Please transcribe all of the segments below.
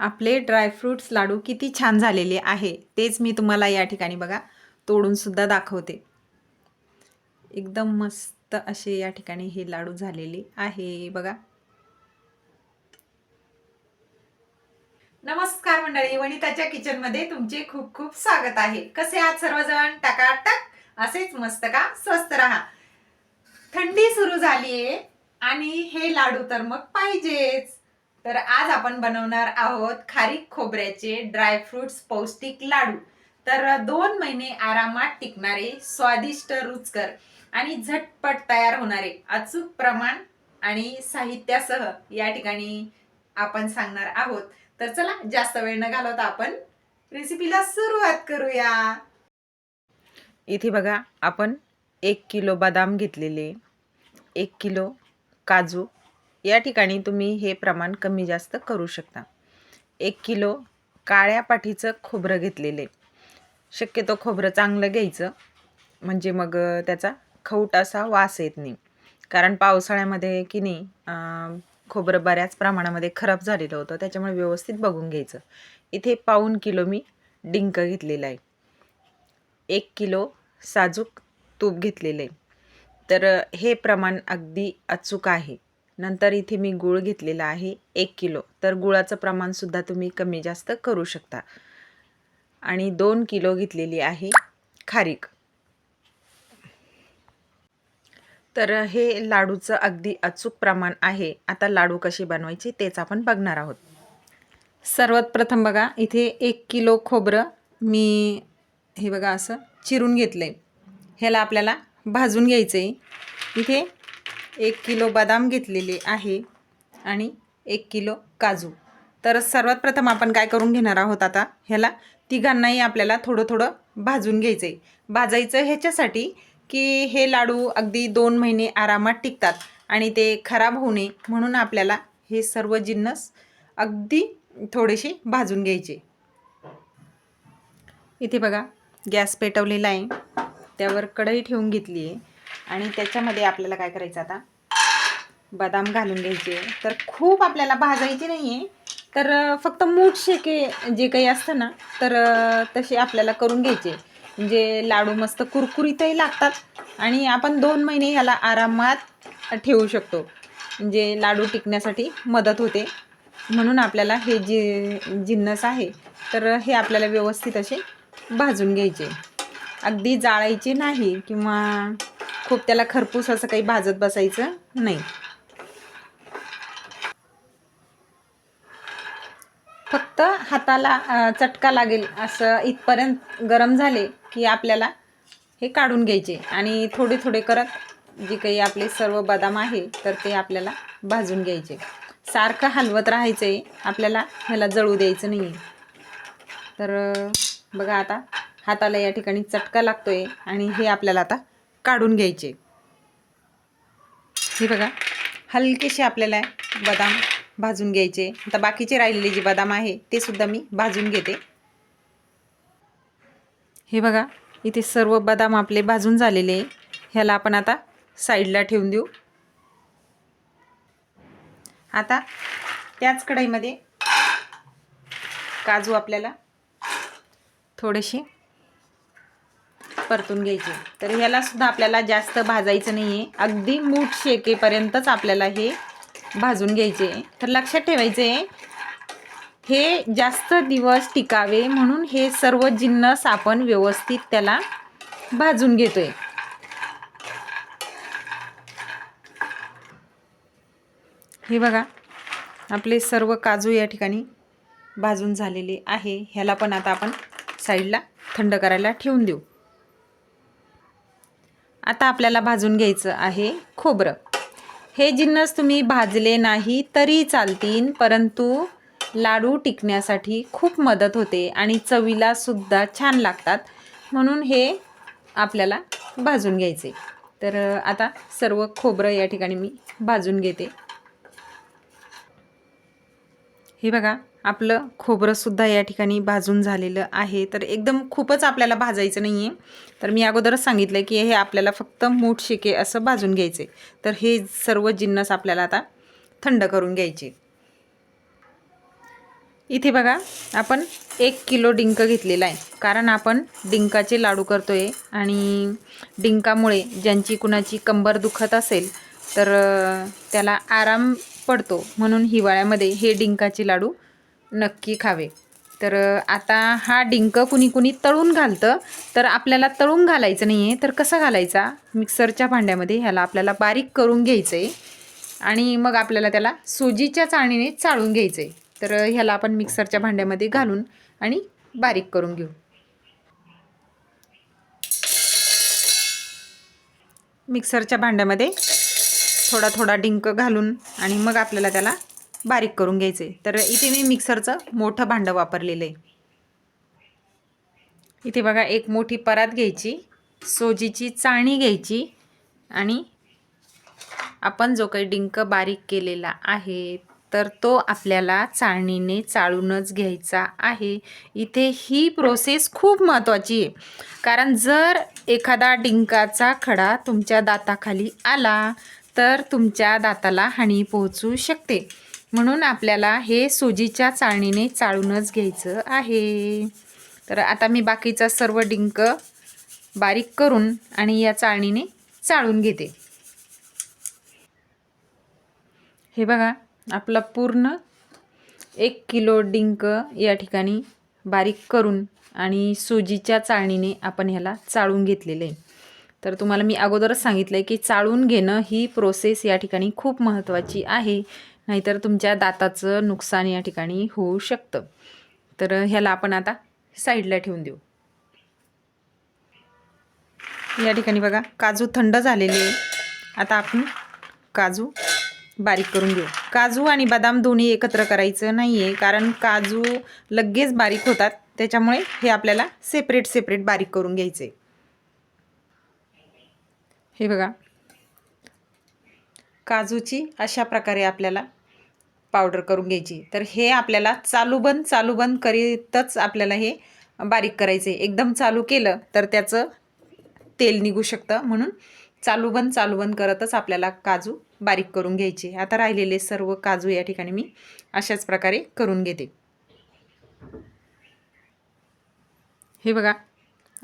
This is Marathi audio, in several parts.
आपले ड्रायफ्रूट्स लाडू किती छान झालेले आहे तेच मी तुम्हाला या ठिकाणी बघा तोडून सुद्धा दाखवते. एकदम मस्त असे या ठिकाणी हे लाडू झालेले आहे बघा. नमस्कार मंडळी वनिताच्या किचनमध्ये तुमचे खूप खूप स्वागत आहे. कसे आहात सर्वजण? टाकाटक? असेच मस्त का? स्वस्त राहा. थंडी सुरू झालीये आणि हे लाडू तर मग पाहिजेच. तर आज आपण बनवणार आहोत खारीक खोबऱ्याचे ड्रायफ्रुट्स पौष्टिक लाडू. तर दोन महिने आरामात टिकणारे स्वादिष्ट रुचकर आणि झटपट तयार होणारे अचूक प्रमाण आणि साहित्यासह या ठिकाणी आपण सांगणार आहोत. तर चला जास्त वेळ न घालवता आपण रेसिपीला सुरुवात करूया. इथे बघा आपण एक किलो बदाम घेतलेले एक किलो काजू या ठिकाणी तुम्ही हे प्रमाण कमी जास्त करू शकता. एक किलो काळ्या पाठीचं खोबरं घेतलेले. शक्यतो खोबरं चांगलं घ्यायचं. म्हणजे मग त्याचा खवट असा वास येत नाही. कारण पावसाळ्यामध्ये की नाही खोबरं बऱ्याच प्रमाणामध्ये खराब झालेलं होतं. त्याच्यामुळे व्यवस्थित बघून घ्यायचं. इथे पाऊन किलो मी डिंक घेतलेलं आहे. एक किलो साजूक तूप घेतलेलं आहे. तर हे प्रमाण अगदी अचूक आहे. नंतर इथे मी गूळ घेतलेला आहे एक किलो. तर गुळाचं प्रमाणसुद्धा तुम्ही कमी जास्त करू शकता. आणि दोन किलो घेतलेली आहे खारीक. तर हे लाडूचं अगदी अचूक प्रमाण आहे. आता लाडू कसे बनवायचे तेच आपण बघणार आहोत. सर्वात प्रथम बघा इथे एक किलो खोबरं मी हे बघा असं चिरून घेतलं आहे ह्याला आपल्याला भाजून घ्यायचं आहे इथे एक किलो बदाम घेतलेले आहे आणि एक किलो काजू. तर सर्वात प्रथम आपण काय करून घेणार आहोत आता? ह्याला तिघांनाही आपल्याला थोडं थोडं भाजून घ्यायचं आहे भाजायचं ह्याच्यासाठी की हे लाडू अगदी दोन महिने आरामात टिकतात आणि ते खराब होऊ नये म्हणून आपल्याला हे सर्व जिन्नस अगदी थोडेसे भाजून घ्यायचे. इथे बघा गॅस पेटवलेला आहे. त्यावर कढई ठेवून घेतली आहे आणि त्याच्यामध्ये आपल्याला काय करायचं आता? बदाम घालून घ्यायचे. तर खूप आपल्याला भाजायचे नाही आहे तर फक्त मूठ शेके जे काही असतं ना तर तसे आपल्याला करून घ्यायचे. म्हणजे लाडू मस्त कुरकुरीतही लागतात आणि आपण दोन महिने ह्याला आरामात ठेवू शकतो. म्हणजे लाडू टिकण्यासाठी मदत होते. म्हणून आपल्याला हे जे जिन्नस आहे तर हे आपल्याला व्यवस्थित असे भाजून घ्यायचे. अगदी जाळायचे नाही किंवा खूप त्याला खरपूस असं काही भाजत बसायचं नाही. फक्त हाताला चटका लागेल असं इथपर्यंत गरम झाले की आपल्याला हे काढून घ्यायचे. आणि थोडे थोडे करत जे काही आपले सर्व बदाम आहे तर ते आपल्याला भाजून घ्यायचे. सारखं हलवत राहायचं आहे आपल्याला ह्याला जळू द्यायचं नाही तर बघा आता हाताला या ठिकाणी चटका लागतोय आणि हे आपल्याला आता काढून घ्यायचे. हे बघा हलकेसे आपल्याला बदाम भाजून घ्यायचे. आता बाकीचे राहिलेले जे बदाम आहे ते सुद्धा मी भाजून घेते. हे बघा इथे सर्व बदाम आपले भाजून झालेले आहे. ह्याला आपण आता साईडला ठेवून देऊ. आता त्याच कढईमध्ये काजू आपल्याला थोडेसे परतून घ्यायचे. तर ह्याला सुद्धा आपल्याला जास्त भाजायचं नाही आहे अगदी मूठ शेकेपर्यंतच आपल्याला हे भाजून घ्यायचे. तर लक्षात ठेवायचे हे जास्त दिवस टिकावे म्हणून हे सर्व जिन्नस आपण व्यवस्थित त्याला भाजून घेतोय. हे बघा आपले सर्व काजू या ठिकाणी भाजून झालेले आहे. ह्याला पण आता आपण साईडला थंड करायला ठेवून देऊ. आता आपल्याला भाजून घ्यायचं आहे खोबरं. हे जिन्नस तुम्ही भाजले नाही तरी चालतील परंतु लाडू टिकण्यासाठी खूप मदत होते आणि चवीला सुद्धा छान लागतात. म्हणून हे आपल्याला भाजून घ्यायचे. तर आता सर्व खोबरं या ठिकाणी मी भाजून घेते. हे बघा आपलं खोबरंसुद्धा या ठिकाणी भाजून झालेलं आहे. तर एकदम खूपच आपल्याला भाजायचं नाही आहे तर मी अगोदरच सांगितलं की हे आपल्याला फक्त मूठ शिके असं भाजून घ्यायचे. तर हे सर्व जिन्नस आपल्याला आता थंड करून घ्यायचे. इथे बघा आपण एक किलो डिंक घेतलेला आहे. कारण आपण डिंकाचे लाडू करतो आहे आणि डिंकामुळे ज्यांची कुणाची कंबर दुखत असेल तर त्याला आराम पडतो. म्हणून हिवाळ्यामध्ये हे डिंकाचे लाडू नक्की खावे. तर आता हा डिंक कुणी कुणी तळून घालतं. तर आपल्याला तळून घालायचं नाही आहे तर कसा घालायचा? मिक्सरच्या भांड्यामध्ये ह्याला आपल्याला बारीक करून घ्यायचं आहे आणि मग आपल्याला त्याला सुजीच्या चाळणीने चाळून घ्यायचं आहे तर ह्याला आपण मिक्सरच्या भांड्यामध्ये घालून आणि बारीक करून घेऊ. मिक्सरच्या भांड्यामध्ये थोडा थोडा डिंक घालून आणि मग आपल्याला त्याला बारीक करून घ्यायचे. तर इथे मी मिक्सरचं मोठं भांडं वापरलेलं आहे. इथे बघा एक मोठी परात घ्यायची सोजीची चाळणी घ्यायची आणि आपण जो काही डिंक बारीक केलेला आहे तर तो आपल्याला चाळणीने चाळूनच घ्यायचा आहे. इथे ही प्रोसेस खूप महत्त्वाची आहे. कारण जर एखादा डिंकाचा खडा तुमच्या दाताखाली आला तर तुमच्या दाताला हानी पोहोचू शकते. म्हणून आपल्याला हे सुजीच्या चाळणीने चाळूनच घ्यायचं आहे. तर आता मी बाकीचा सर्व डिंक बारीक करून आणि या चाळणीने चाळून घेते. हे बघा आपला पूर्ण एक किलो डिंक या ठिकाणी बारीक करून आणि सुजीच्या चाळणीने आपण ह्याला चाळून घेतलेलं. आहे तर तुम्हाला मी अगोदरच सांगितलं आहे की चाळून घेणं ही प्रोसेस या ठिकाणी खूप महत्त्वाची आहे. नाहीतर तुमच्या दाताचं नुकसान या ठिकाणी होऊ शकतं. तर ह्याला आपण आता साईडला ठेवून देऊ. या ठिकाणी बघा काजू थंड झालेले आहे. आता आपण काजू बारीक करून घेऊ. काजू आणि बदाम दोन्ही एकत्र करायचं नाही आहे कारण काजू लगेच बारीक होतात. त्याच्यामुळे हे आपल्याला सेपरेट सेपरेट बारीक करून घ्यायचे हे बघा. काजूची अशा प्रकारे आपल्याला पावडर करून घ्यायची. तर हे आपल्याला चालू बंद चालू बंद करीतच आपल्याला हे बारीक करायचे एकदम चालू केलं तर त्याचं तेल निघू शकतं. म्हणून चालू बंद चालू बंद करतच आपल्याला काजू बारीक करून घ्यायचे. आता राहिलेले सर्व काजू या ठिकाणी मी अशाच प्रकारे करून घेते. हे बघा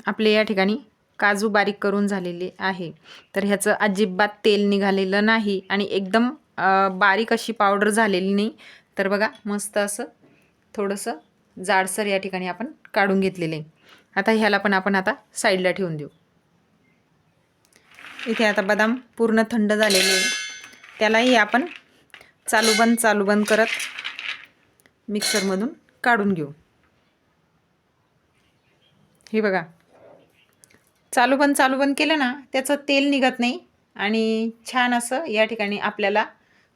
आपले या ठिकाणी काजू बारीक करून झालेले आहे. तर ह्याचं अजिबात तेल निघालेलं नाही आणि एकदम बारीक अशी पावडर झालेली नाही. तर बघा मस्त असं थोडंसं जाडसर या ठिकाणी आपण काढून घेतलेलं आहे. आता ह्याला पण आपण आता साईडला ठेवून देऊ. इथे आता बदाम पूर्ण थंड झालेले आहे. त्यालाही आपण चालू बंद चालू बंद करत मिक्सरमधून काढून घेऊ. हे बघा चालू बंद चालू बंद केलं ना त्याचं तेल निघत नाही आणि छान असं या ठिकाणी आपल्याला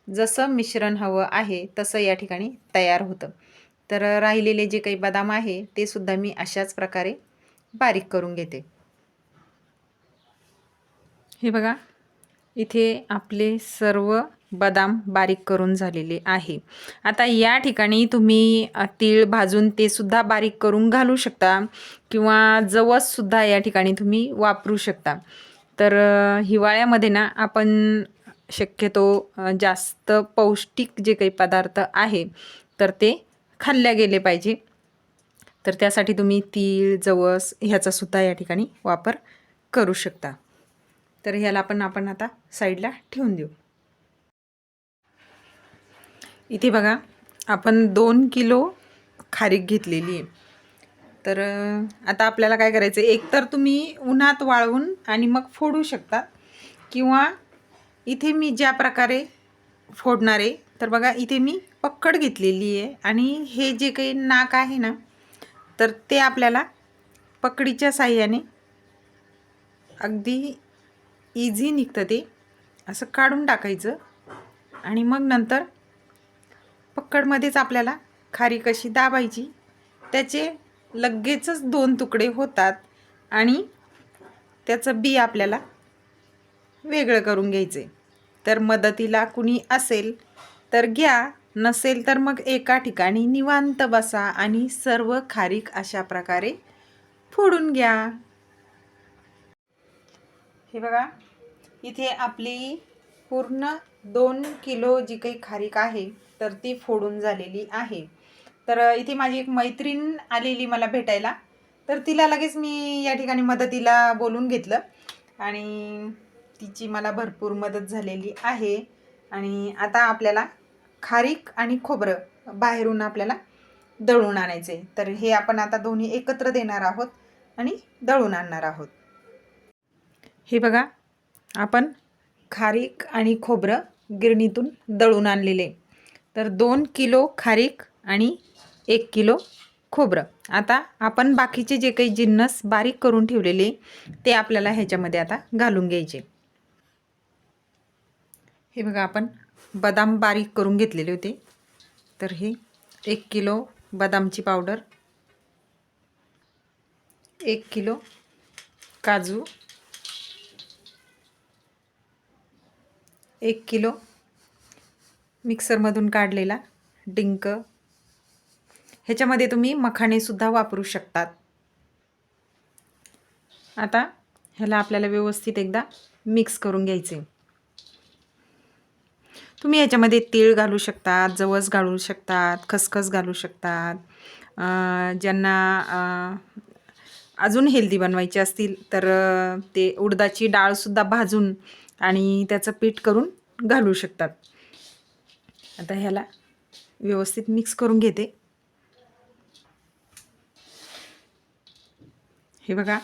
जसं मिश्रण हवं आहे तसं या ठिकाणी तयार होतं. तर राहिलेले जे काही बदाम आहे ते सुद्धा मी अशाच प्रकारे बारीक करून घेते. हे बघा इथे आपले सर्व बदाम बारीक करून झालेले आहे. आता या ठिकाणी तुम्ही तीळ भाजून ते सुद्धा बारीक करून घालू शकता किंवा जवससुद्धा या ठिकाणी तुम्ही वापरू शकता. तर हिवाळ्यामध्ये ना आपण शक्यतो जास्त पौष्टिक जे काही पदार्थ आहे तर ते खाल्ल्या गेले पाहिजे. तर त्यासाठी तुम्ही तीळ जवस ह्याचासुद्धा या ठिकाणी वापर करू शकता. तर ह्याला पण आपण आता साईडला ठेवून देऊ. इथे बघा आपण दोन किलो खारीक घेतलेली आहे. तर आता आपल्याला काय करायचं आहे एक तर तुम्ही उन्हात वाळवून आणि मग फोडू शकता किंवा इथे मी ज्या प्रकारे फोडणार आहे तर बघा इथे मी पक्कड घेतलेली आहे. आणि हे जे काही नाक आहे ना तर ते आपल्याला पकडीच्या साह्याने अगदी इझी निघतं ते. असं काढून टाकायचं. आणि मग नंतर पक्कडमध्येच आपल्याला खारी कशी दाबायची त्याचे लगेचच दोन तुकडे होतात. आणि त्याचं बी आपल्याला वेगळं करून घ्यायचे तर मदतीला कुणी असेल तर घ्या नसेल तर मग एका ठिकाणी निवांत बसा आणि सर्व खारीक अशा प्रकारे फोडून घ्या. हे बघा इथे आपली पूर्ण दोन किलो जी काही खारीक आहे तर ती फोडून झालेली आहे. तर इथे माझी एक मैत्रीण आलेली मला भेटायला तर तिला लगेच मी या ठिकाणी मदतीला बोलून घेतलं. आणि तिची मला भरपूर मदत झालेली आहे. आणि आता आपल्याला खारीक आणि खोबरं बाहेरून आपल्याला दळून आणायचे. तर हे आपण आता दोन्ही एकत्र देणार आहोत आणि दळून आणणार आहोत. हे बघा आपण खारीक आणि खोबरं गिरणीतून दळून आणलेले. तर दोन किलो खारीक आणि एक किलो खोबरं. आता आपण बाकीचे जे काही जिन्नस बारीक करून ठेवलेले ते आपल्याला ह्याच्यामध्ये आता घालून घ्यायचे. हे बघा आपण बदाम बारीक करून घेतलेले होते. तर हे एक किलो बदामची पावडर एक किलो काजू एक किलो मिक्सरमधून काढलेला डिंक. ह्याच्यामध्ये तुम्ही मखाणेसुद्धा वापरू शकतात. आता ह्याला आपल्याला व्यवस्थित एकदा मिक्स करून घ्यायचे. तुम्ही याच्यामध्ये तीळ घालू शकतात जवस घालू शकतात खसखस घालू शकतात. ज्यांना अजून हेल्दी बनवायचे असतील तर ते उडदाची डाळसुद्धा भाजून आणि त्याचं पीठ करून घालू शकतात. आता ह्याला व्यवस्थित मिक्स करून घेते. हे बघा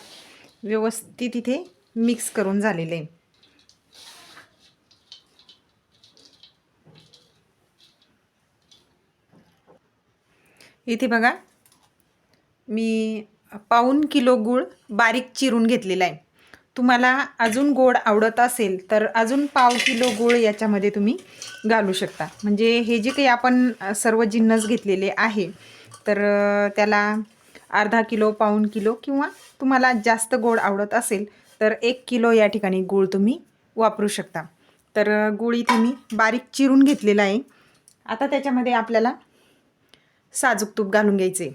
व्यवस्थित इथे मिक्स करून झालेलं आहे. इथे बघा. मी पाऊन किलो गूळ बारीक चिरून घेतलेला आहे. तुम्हाला अजून गोड आवडत असेल तर अजून पाव किलो गूळ याच्यामध्ये तुम्ही घालू शकता. म्हणजे हे जे काही आपण सर्व जिन्नस घेतलेले आहे तर त्याला अर्धा किलो पाऊन किलो किंवा तुम्हाला जास्त गोड आवडत असेल तर एक किलो या ठिकाणी गूळ तुम्ही वापरू शकता. तर गूळ इथे मी बारीक चिरून घेतलेला आहे. आता त्याच्यामध्ये आपल्याला साजूक तूप घालून घ्यायचे.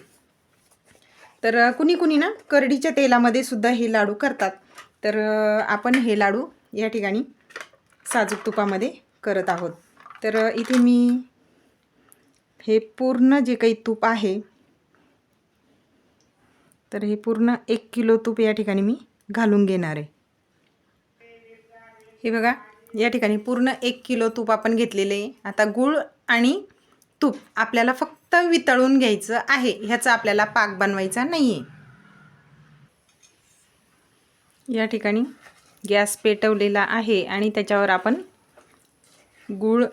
तर कुणी कुणी ना करडीच्या तेलामध्ये सुद्धा हे लाडू करतात. तर आपण हे लाडू या ठिकाणी साजूक तुपामध्ये करत आहोत. तर इथे मी हे पूर्ण जे काही तूप आहे तर हे पूर्ण एक किलो तूप या ठिकाणी मी घालून घेणार आहे. हे बघा या ठिकाणी पूर्ण एक किलो तूप आपण घेतलेले आहे. आता गूळ आणि तूप आपल्याला फक्त वितळून घ्यायचं आहे. ह्याचा आपल्याला पाक बनवायचा नाही आहे या ठिकाणी गॅस पेटवलेला आहे आणि त्याच्यावर आपण गूळ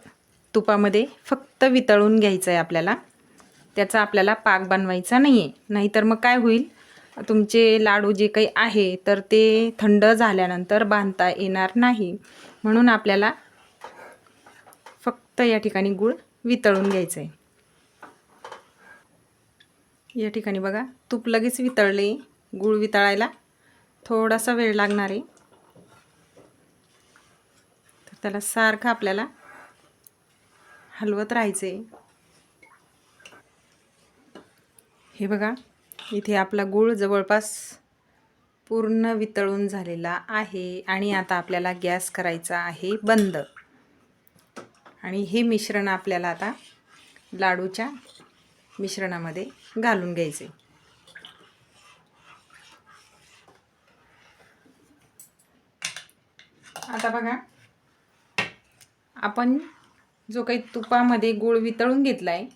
तुपामध्ये फक्त वितळून घ्यायचं आहे आपल्याला. त्याचा आपल्याला पाक बनवायचा नाही आहे नाहीतर मग काय होईल? तुमचे लाडू जे काही आहे तर ते थंड झाल्यानंतर बांधता येणार नाही. म्हणून आपल्याला फक्त या ठिकाणी गूळ वितळून घ्यायचं आहे या ठिकाणी बघा तूप लगेच वितळले गूळ वितळायला थोडासा वेळ लागणार आहे. तर त्याला सारखं आपल्याला हलवत राहायचं आहे हे बघा इथे आपला गूळ जवळपास पूर्ण वितळून झालेला आहे आणि आता आपल्याला गॅस करायचा आहे बंद. आणि हे मिश्रण आपल्याला आता लाडूच्या मिश्रणामध्ये घालून घ्यायचे. आता बघा. आपण जो काही तुपामध्ये गूळ वितळून घेतला आहे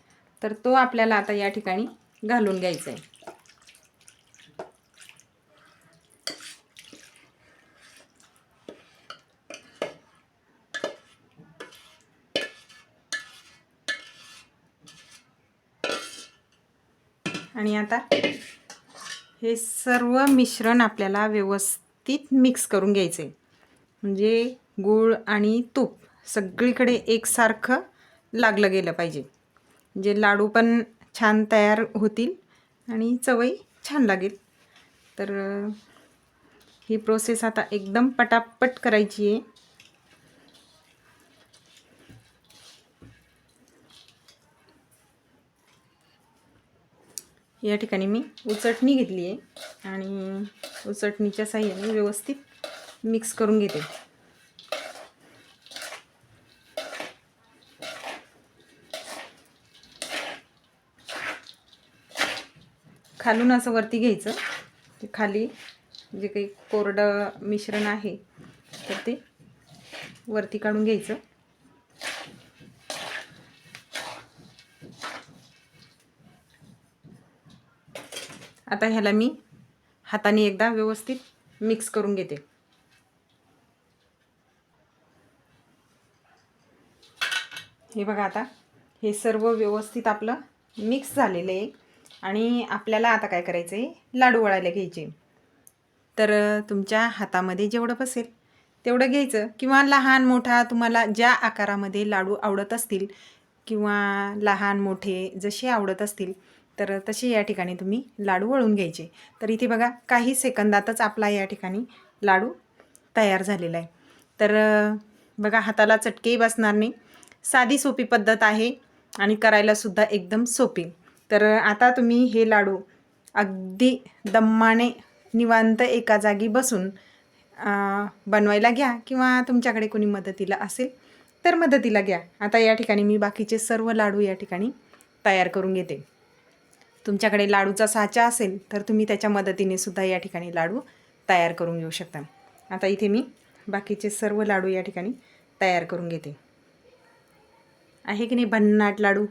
तर तो आपल्याला आता या ठिकाणी घालून घ्यायचा आहे आणि आता. हे सर्व मिश्रण आपल्याला व्यवस्थित मिक्स करून घ्यायचे म्हणजे गूळ आणि तूप सगळीकडे एकसारखं लागलं गेलं पाहिजे. म्हणजे लाडू पण छान तयार होतील आणि चवई छान लागेल. तर ही प्रोसेस आता एकदम पटापट करायची आहे. या ठिकाणी मी उचटणी घेतली आहे आणि उचटणीच्या साह्याने व्यवस्थित मिक्स करून घेते. खालून असं वरती घ्यायचं. ते खाली जे काही कोरडं मिश्रण आहे तर ते वरती काढून घ्यायचं. आता ह्याला मी हाताने एकदा व्यवस्थित मिक्स करून घेते. हे बघा आता हे सर्व व्यवस्थित आपलं मिक्स झालेलं आहे. आणि आपल्याला आता काय करायचं आहे? लाडू वळायला घ्यायचे. तर तुमच्या हातामध्ये जेवढं बसेल तेवढं घ्यायचं. किंवा लहान मोठा तुम्हाला ज्या आकारामध्ये लाडू आवडत असतील किंवा लहान मोठे जसे आवडत असतील तर तसे या ठिकाणी तुम्ही लाडू वळून घ्यायचे. तर इथे बघा काही सेकंदातच आपला या ठिकाणी लाडू तयार झालेला आहे. तर बघा हाताला चटकेही बसणार नाही. साधी सोपी पद्धत आहे आणि करायलासुद्धा एकदम सोपी. तर आता तुम्ही हे लाडू अगदी दम्माने निवांत एका जागी बसून बनवायला घ्या किंवा तुमच्याकडे कोणी मदतीला असेल तर मदतीला घ्या. आता या ठिकाणी मी बाकीचे सर्व लाडू या ठिकाणी तयार करून घेते. तुमच्याकडे लाडूचा साचा असेल तर तुम्ही त्याच्या मदतीने सुद्धा या ठिकाणी लाडू तयार करून घेऊ शकता. आता इथे मी बाकीचे सर्व लाडू या ठिकाणी तयार करून घेते. आहे की नाही भन्नाट लाडू?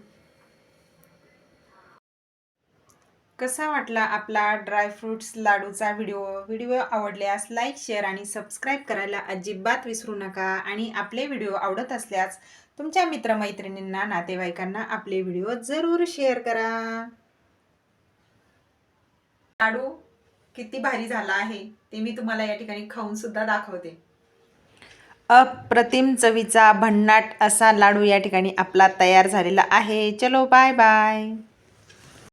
कसा वाटला आपला ड्रायफ्रूट्स लाडूचा व्हिडिओ व्हिडिओ आवडल्यास लाईक शेअर आणि सबस्क्राईब करायला अजिबात विसरू नका. आणि आपले व्हिडिओ आवडत असल्यास तुमच्या मित्रमैत्रिणींना नातेवाईकांना आपले व्हिडिओ जरूर शेअर करा. लाडू किती भारी झाला आहे ते मी तुम्हाला या ठिकाणी खाऊन सुद्धा दाखवते. अप्रतिम चवीचा भन्नाट असा लाडू या ठिकाणी आपला तयार झालेला आहे. चलो बाय बाय